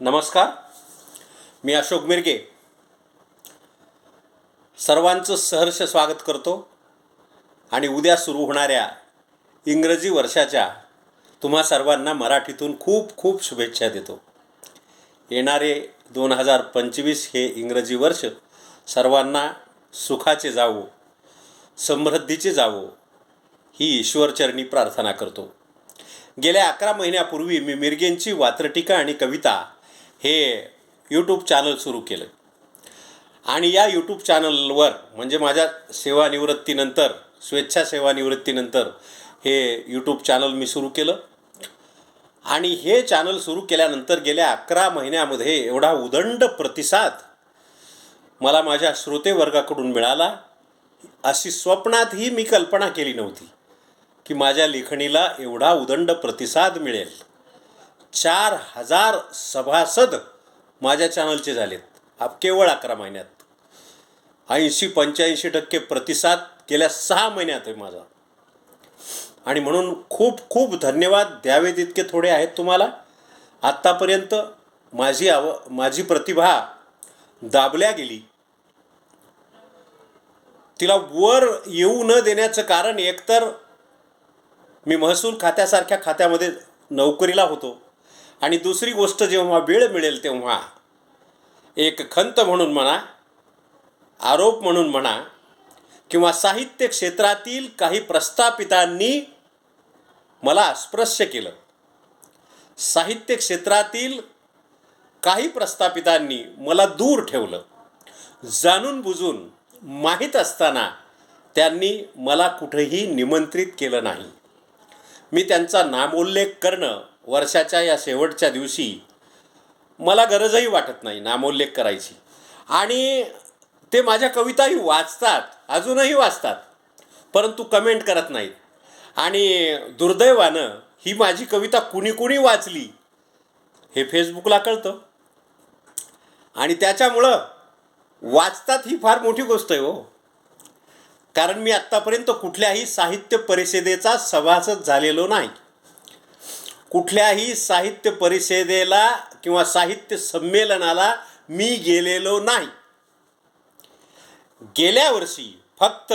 नमस्कार. मी अशोक मिरगे. सर्वांचं सहर्ष स्वागत करतो आणि उद्या सुरू होणाऱ्या इंग्रजी वर्षाच्या तुम्हा सर्वांना मराठीतून खूप खूप शुभेच्छा देतो. येणारे दोन हजार पंचवीस हे इंग्रजी वर्ष सर्वांना सुखाचे जावो समृद्धीचे जावो ही ईश्वरचरणी प्रार्थना करतो. गेल्या अकरा महिन्यापूर्वी मी मिरगेंची वात्रटिका आणि कविता हे यूट्यूब चॅनल सुरू केलं. आणि या यूट्यूब चॅनलवर म्हणजे माझ्या सेवानिवृत्तीनंतर स्वेच्छा सेवानिवृत्तीनंतर हे यूट्यूब चॅनल मी सुरू केलं. आणि हे चॅनल सुरू केल्यानंतर गेल्या अकरा महिन्यामध्ये एवढा उदंड प्रतिसाद मला माझ्या श्रोतेवर्गाकडून मिळाला. अशी स्वप्नातही मी कल्पना केली नव्हती की माझ्या लेखणीला एवढा उदंड प्रतिसाद मिळेल. चार हजार सभासद माझ्या चॅनलचे झालेत. आप केवळ अकरा महिन्यात. ऐंशी पंच्याऐंशी टक्के प्रतिसाद गेल्या सहा महिन्यात आहे माझा. आणि म्हणून खूप खूप धन्यवाद. द्यावे तितके थोडे आहेत तुम्हाला. आत्तापर्यंत माझी आव माझी प्रतिभा दाबल्या गेली. तिला वर येऊ न देण्याचं कारण एकतर मी महसूल खात्यासारख्या खात्यामध्ये नोकरीला होतो. आणि दुसरी गोष्ट जेव्हा वेळ मिळेल तेव्हा एक खंत म्हणून म्हणा आरोप म्हणून म्हणा किंवा साहित्य क्षेत्रातील काही प्रस्थापितांनी मला स्पर्श केलं. साहित्य क्षेत्रातील काही प्रस्थापितांनी मला दूर ठेवलं. जाणून बुजून माहीत असताना त्यांनी मला कुठेही निमंत्रित केलं नाही. मी त्यांचा नामोल्लेख करणं वर्षाच्या या शेवटच्या दिवशी मला गरजही वाटत नाही नामोल्लेख करायची. आणि ते माझ्या कविताही वाचतात अजूनही वाचतात परंतु कमेंट करत नाहीत. आणि दुर्दैवानं ही माझी कविता कुणी कुणी वाचली हे फेसबुकला कळतं. आणि त्याच्यामुळं वाचतात ही फार मोठी गोष्ट आहे हो. कारण मी आत्तापर्यंत कुठल्याही साहित्य परिषदेचा सभासद झालेलो नाही. कुठल्याही साहित्य परिषदेला किंवा साहित्य संमेलनाला मी गेलेलो नाही. गेल्या वर्षी फक्त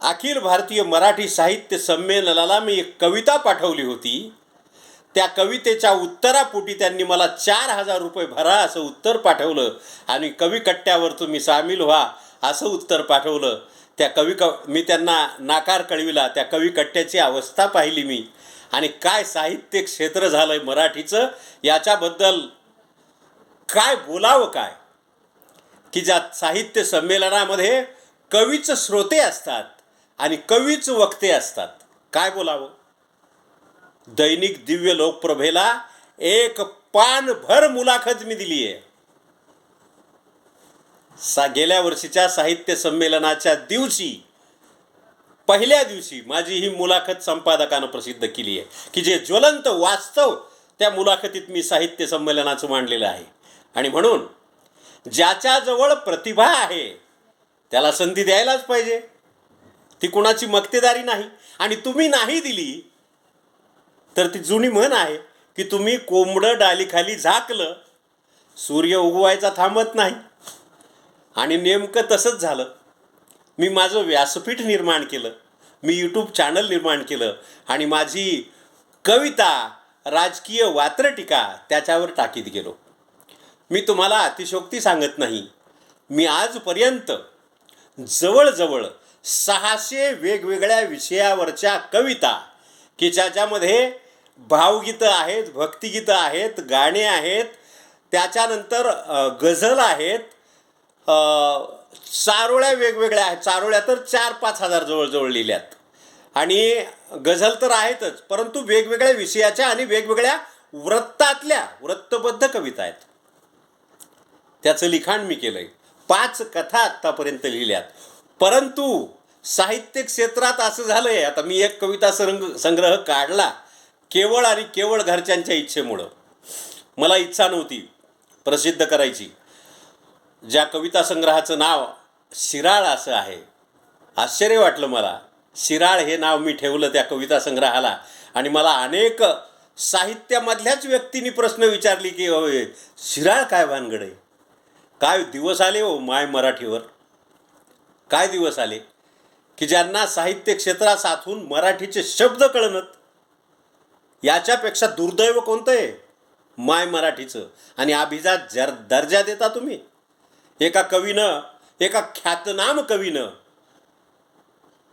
अखिल भारतीय मराठी साहित्य संमेलनाला मी एक कविता पाठवली होती. त्या कवितेच्या उत्तरापोटी त्यांनी मला चार हजार रुपये भरा असं उत्तर पाठवलं आणि कवी कट्ट्यावर तुम्ही सामील व्हा असं उत्तर पाठवलं. त्या कवी क मी त्यांना नाकार कळविला. त्या कवी कट्ट्याची अवस्था पाहिली मी. आणि काय साहित्य क्षेत्र झालं आहे मराठीचं याच्याबद्दल काय बोलावं काय? की ज्या साहित्य संमेलनामध्ये कवीच श्रोते असतात आणि कवीच वक्ते असतात काय बोलावं? दैनिक दिव्य लोकप्रभेला एक पानभर मुलाखत मी दिली आहे सा गेल्या वर्षीच्या साहित्य संमेलनाच्या दिवशी पहिल्या दिवशी माझी ही मुलाखत संपादकानं प्रसिद्ध केली आहे की जे ज्वलंत वास्तव त्या मुलाखतीत मी साहित्य संमेलनाचं मांडलेलं आहे. आणि म्हणून ज्याच्याजवळ प्रतिभा आहे त्याला संधी द्यायलाच पाहिजे. ती कुणाची मक्तेदारी नाही. आणि तुम्ही नाही दिली तर ती जुनी म्हण आहे की तुम्ही कोंबडं डालीखाली झाकलं सूर्य उगवायचा थांबत नाही. आणि नेमकं तसंच झालं. मी माझं व्यासपीठ निर्माण केलं. मी यूट्यूब चॅनल निर्माण केलं आणि माझी कविता राजकीय वात्रटिका त्याच्यावर टाकीत गेलो. मी तुम्हाला अतिशोक्ती सांगत नाही. मी आजपर्यंत जवळजवळ सहाशे वेगवेगळ्या विषयावरच्या कविता की ज्याच्यामध्ये भावगीतं आहेत भक्तिगीतं आहेत गाणे आहेत त्याच्यानंतर गझल आहेत चारोळ्या वेगवेगळ्या आहेत. चारोळ्या तर चार पाच हजार जवळजवळ लिहिल्यात. आणि गझल तर आहेतच परंतु वेगवेगळ्या विषयाच्या आणि वेगवेगळ्या वृत्तातल्या वृत्तबद्ध कविता आहेत. त्याचं लिखाण मी केलंय. पाच कथा आत्तापर्यंत लिहिल्यात. परंतु साहित्य क्षेत्रात असं झालंय आता मी एक कविता संग संग्रह काढला केवळ आणि केवळ घरच्यांच्या इच्छेमुळं. मला इच्छा नव्हती प्रसिद्ध करायची. ज्या कविता संग्रहाचं नाव शिराळ असं आहे. आश्चर्य वाटलं मला. शिराळ हे नाव मी ठेवलं त्या कविता संग्रहाला आणि मला अनेक साहित्यामधल्याच व्यक्तींनी प्रश्न विचारली की होय शिराळ काय भानगड? आहे काय दिवस आले हो माय मराठीवर? काय दिवस आले? की ज्यांना साहित्य क्षेत्रात साथून मराठीचे शब्द कळणत याच्यापेक्षा दुर्दैव कोणतं आहे? माय मराठीचं. आणि अभिजात जर दर्जा देता तुम्ही एका कवीनं एका ख्यातनाम कवीनं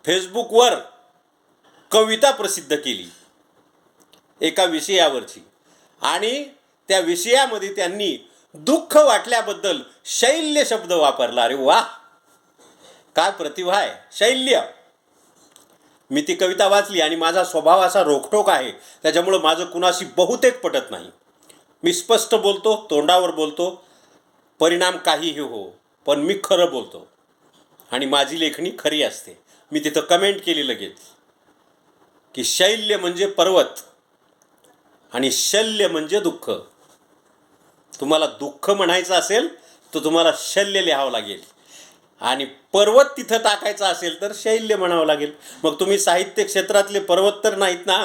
फेसबुकवर कविता प्रसिद्ध केली. एका विषयावरची. आणि त्या विषयामध्ये त्यांनी दुःख वाटल्याबद्दल शैल्य शब्द वापरला. अरे वा! काय प्रतिभा आहे. शैल्य! मी ती कविता वाचली आणि माझा स्वभाव असा रोखटोक आहे. त्याच्यामुळं माझं कुणाशी बहुतेक पटत नाही. मी स्पष्ट बोलतो तोंडावर बोलतो परिणाम काहीही हो पण मी खरं बोलतो. आणि माझी लेखणी खरी असते. मी तिथं कमेंट केली लगेच. की शैल्य म्हणजे पर्वत आणि शल्य म्हणजे दुःख. तुम्हाला दुःख म्हणायचं असेल तर तुम्हाला शल्य लिहावं लागेल. आणि पर्वत तिथं टाकायचा असेल तर शैल्य म्हणावं लागेल. मग तुम्ही साहित्य क्षेत्रातले पर्वत तर नाहीत ना?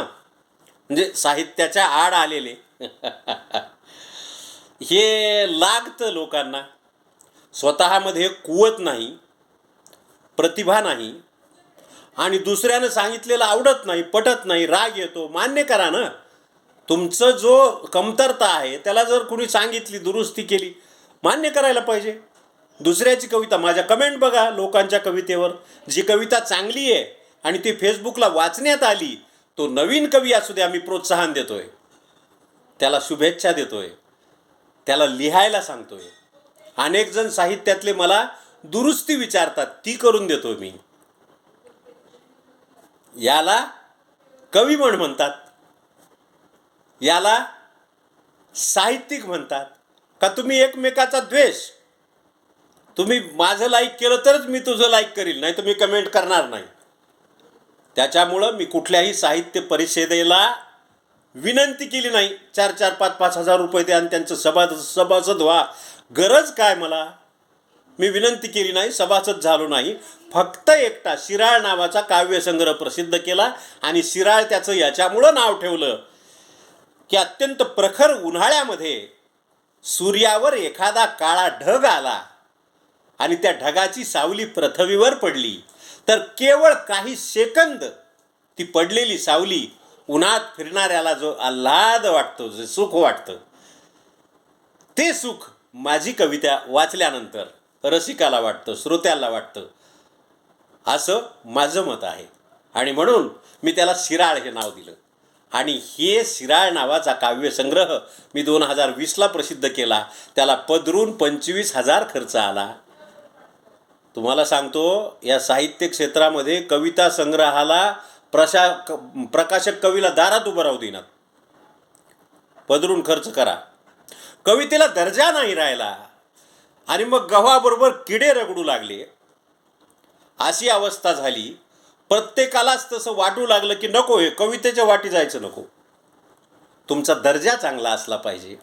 म्हणजे साहित्याच्या आड आलेले. हे लागतं लोकांना. स्वतःमध्ये कुवत नाही प्रतिभा नाही आणि दुसऱ्यानं सांगितलेलं आवडत नाही पटत नाही राग येतो. मान्य करा ना. तुमचं जो कमतरता आहे त्याला जर कुणी सांगितली दुरुस्ती केली मान्य करायला पाहिजे. दुसऱ्याची कविता माझ्या कमेंट बघा लोकांच्या कवितेवर. जी कविता चांगली आहे आणि ती फेसबुकला वाचण्यात आली तो नवीन कवी असू दे आम्ही प्रोत्साहन देतोय. त्याला शुभेच्छा देतोय. त्याला लिहायला सांगतोय. अनेक जण साहित्यातले मला दुरुस्ती विचारतात ती करून देतो मी. याला कवी म्हण म्हणतात. याला साहित्यिक म्हणतात. का तुम्ही एकमेकाचा द्वेष? तुम्ही माझं लाईक केलं तरच मी तुझं लाईक करील नाही तर मी कमेंट करणार नाही. त्याच्यामुळं मी कुठल्याही साहित्य परिषदेला विनंती केली नाही. चार चार पाच पाच हजार रुपये द्या आणि त्यांचं सभा सभासद व्हा. गरज काय मला? मी विनंती केली नाही सभासद झालो नाही. फक्त एकटा शिराळ नावाचा काव्यसंग्रह प्रसिद्ध केला आणि शिराळ त्याचं याच्यामुळं नाव ठेवलं की अत्यंत प्रखर उन्हाळ्यामध्ये सूर्यावर एखादा काळा ढग आला आणि त्या ढगाची सावली पृथ्वीवर पडली. तर केवळ काही सेकंद ती पडलेली सावली उन्हात फिरणाऱ्याला जो आल्हाद वाटतो जे सुख वाटतं ते सुख माझी कविता वाचल्यानंतर रसिकाला वाटतं श्रोत्याला वाटतं. असं माझं मत आहे. आणि म्हणून मी त्याला शिराळ हे नाव दिलं. आणि हे शिराळ नावाचा काव्यसंग्रह मी दोन हजार वीसला प्रसिद्ध केला. त्याला पदरून पंचवीस हजार खर्च आला. तुम्हाला सांगतो या साहित्य क्षेत्रामध्ये कविता संग्रहाला प्रशा क- प्रकाशक कवीला दारात उभं राहू देणार पदरून खर्च करा. कवितेला दर्जा नाही राहिला. आणि मग गव्हाबरोबर किडे रगडू लागले. अशी अवस्था झाली. प्रत्येकालाच तसं वाटू लागलं की नको हे कवितेच्या वाटी जायचं नको. तुमचा दर्जा चांगला असला पाहिजे.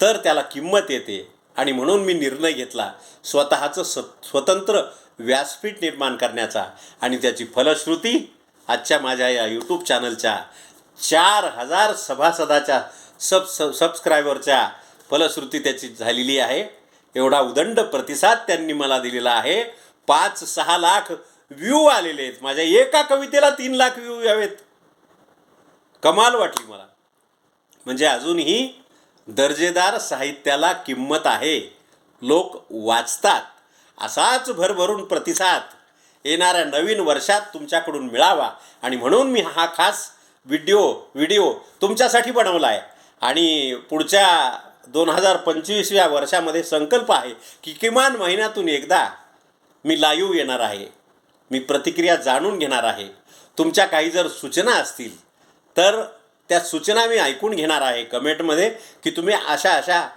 तर त्याला किंमत येते. आणि म्हणून मी निर्णय घेतला. स्वतःचं स स्वतंत्र व्यासपीठ निर्माण करण्याचा आणि त्याची फलश्रुती आजच्या माझ्या या यूट्यूब चॅनलच्या चार हजार सभासदाच्या सब सब सबस्क्रायबरच्या फलश्रुती त्याची झालेली आहे. एवढा उदंड प्रतिसाद त्यांनी मला दिलेला आहे. पाच सहा लाख व्ह्यू आलेले आहेत. माझ्या एका कवितेला तीन लाख व्ह्यू यावेत. कमाल वाटली मला. म्हणजे अजूनही दर्जेदार साहित्याला किंमत आहे. लोक वाचतात. असाच भरभरून प्रतिसाद येणाऱ्या नवीन वर्षात तुमच्याकडून मिळावा. आणि म्हणून मी हा खास व्हिडिओ व्हिडिओ तुमच्यासाठी बनवला आहे आणि पुढच्या दोन हजार पंचवीसव्या वर्षामध्ये संकल्प आहे की किमान महिन्यातून एकदा मी लाईव्ह येणार आहे. मी प्रतिक्रिया जाणून घेणार आहे. तुमच्या काही जर सूचना असतील तर त्या सूचना मी ऐकून घेणार आहे. कमेंटमध्ये की तुम्ही अशा अशा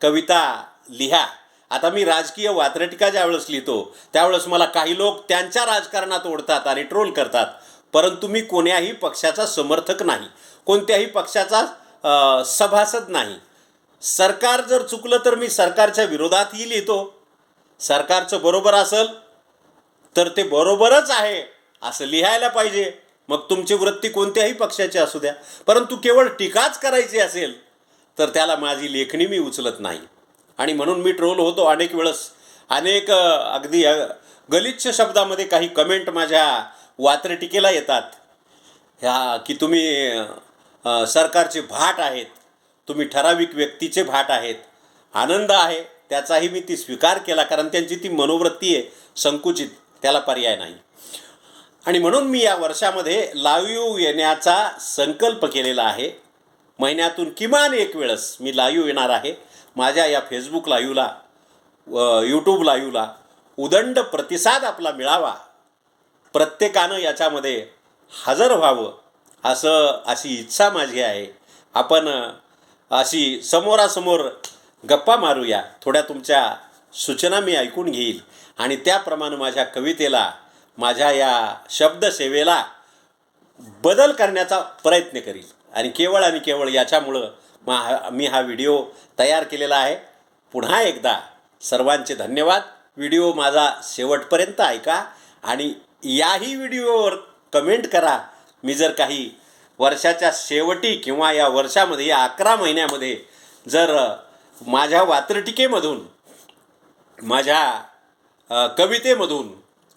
कविता लिहा. आता मी राजकीय वात्रटिका ज्यावेळेस लिहितो त्यावेळेस मला काही लोक त्यांच्या राजकारणात ओढतात आणि ट्रोल करतात. परंतु मी कोण्याही पक्षाचा समर्थक नाही. कोणत्याही पक्षाचा सभासद नाही. सरकार जर चुकलं तर मी सरकारच्या विरोधातही लिहितो. सरकारचं बरोबर असेल तर ते बरोबरच आहे असं लिहायला पाहिजे. मग तुमची वृत्ती कोणत्याही पक्षाची असू द्या. परंतु केवळ टीकाच करायची असेल तर त्याला माझी लेखणी मी उचलत नाही. आणि म्हणून मी ट्रोल होतो अनेक वेळेस. अनेक अगदी गलिच्छ शब्दामध्ये काही कमेंट माझ्या वात्रटिकेला येतात. ह्या की तुम्ही सरकारचे भाट आहेत. तुम्ही ठराविक व्यक्तीचे भाट आहेत. आनंद आहे त्याचाही मी ती स्वीकार केला कारण त्यांची ती मनोवृत्ती आहे संकुचित त्याला पर्याय नाही. आणि म्हणून मी या वर्षामध्ये लाईव्ह येण्याचा संकल्प केलेला आहे. महिन्यातून किमान एक वेळेस मी लाईव्ह येणार आहे. माझ्या या फेसबुक लाईव्हला यूट्यूब लाईव्हला उदंड प्रतिसाद आपला मिळावा. प्रत्येकानं याच्यामध्ये हजर व्हावं असं अशी इच्छा माझी आहे. आपण अशी समोरासमोर गप्पा मारूया. थोड्या तुमच्या सूचना मी ऐकून घेईल. आणि त्याप्रमाणे माझ्या कवितेला माझ्या या शब्दसेवेला बदल करण्याचा प्रयत्न करील. आणि केवळ आणि केवळ याच्यामुळं मा मी हा व्हिडिओ तयार केलेला आहे. पुन्हा एकदा सर्वांचे धन्यवाद. व्हिडिओ माझा शेवटपर्यंत ऐका आणि याही व्हिडिओवर कमेंट करा. मी जर काही वर्षाच्या शेवटी किंवा या वर्षामध्ये या अकरा महिन्यामध्ये जर माझ्या वात्रटिकेमधून माझ्या कवितेमधून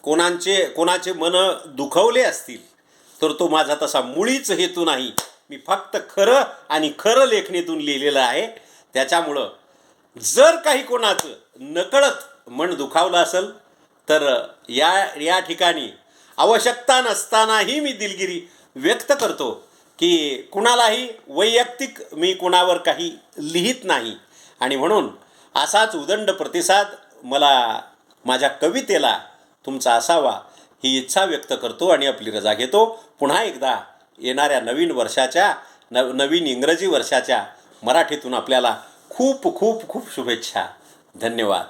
कोणाचे कोणाचे मन दुखवले असतील तर तो माझा तसा मुळीच हेतू नाही. मी फक्त खरं आणि खरं लेखणीतून लिहिलेलं आहे. त्याच्यामुळं जर काही कोणाचं नकळत मन दुखावलं असेल तर या या ठिकाणी आवश्यकता नसतानाही मी दिलगिरी व्यक्त करतो की कुणालाही वैयक्तिक मी कुणावर काही लिहित नाही. आणि म्हणून असाच उदंड प्रतिसाद मला माझ्या कवितेला तुमचा असावा ही इच्छा व्यक्त करतो आणि आपली रजा घेतो. पुन्हा एकदा येणाऱ्या नवीन वर्षाच्या नव नवीन इंग्रजी वर्षाच्या मराठीतून आपल्याला खूप खूप खूप शुभेच्छा. धन्यवाद.